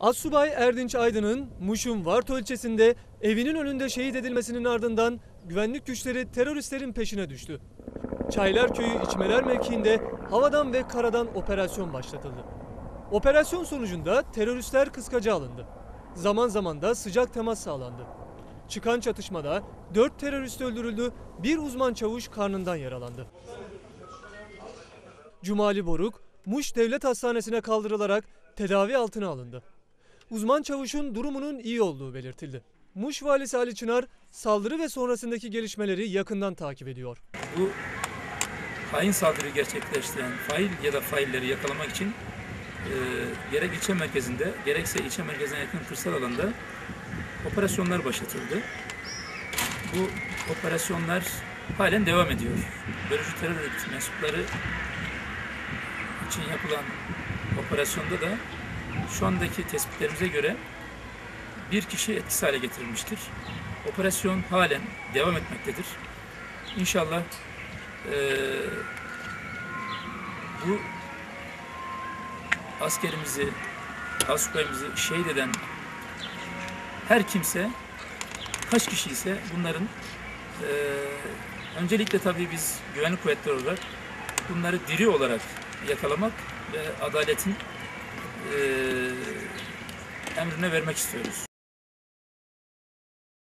Assubay Erdinç Aydın'ın Muş'un Varto ilçesinde evinin önünde şehit edilmesinin ardından güvenlik güçleri teröristlerin peşine düştü. Çaylarköyü İçmeler mevkiinde havadan ve karadan operasyon başlatıldı. Operasyon sonucunda teröristler kıskaca alındı. Zaman zaman da sıcak temas sağlandı. Çıkan çatışmada 4 terörist öldürüldü, bir uzman çavuş karnından yaralandı. Cumali Boruk, Muş Devlet Hastanesi'ne kaldırılarak tedavi altına alındı. Uzman çavuşun durumunun iyi olduğu belirtildi. Muş valisi Ali Çınar saldırı ve sonrasındaki gelişmeleri yakından takip ediyor. Bu hain saldırıyı gerçekleştiren fail ya da failleri yakalamak için e, gerek ilçe merkezinde gerekse ilçe merkezine yakın kırsal alanda operasyonlar başlatıldı. Bu operasyonlar halen devam ediyor. Bölücü terör örgütü mensupları için yapılan operasyonda da şu andaki tespitlerimize göre bir kişi etkisiz hale getirilmiştir. Operasyon halen devam etmektedir. İnşallah eee, bu askerimizi, asubayımızı şehit eden her kimse, kaç kişi ise bunların eee, öncelikle tabii biz güvenlik kuvvetleri olarak bunları diri olarak yakalamak ve adaletin emrine vermek istiyoruz.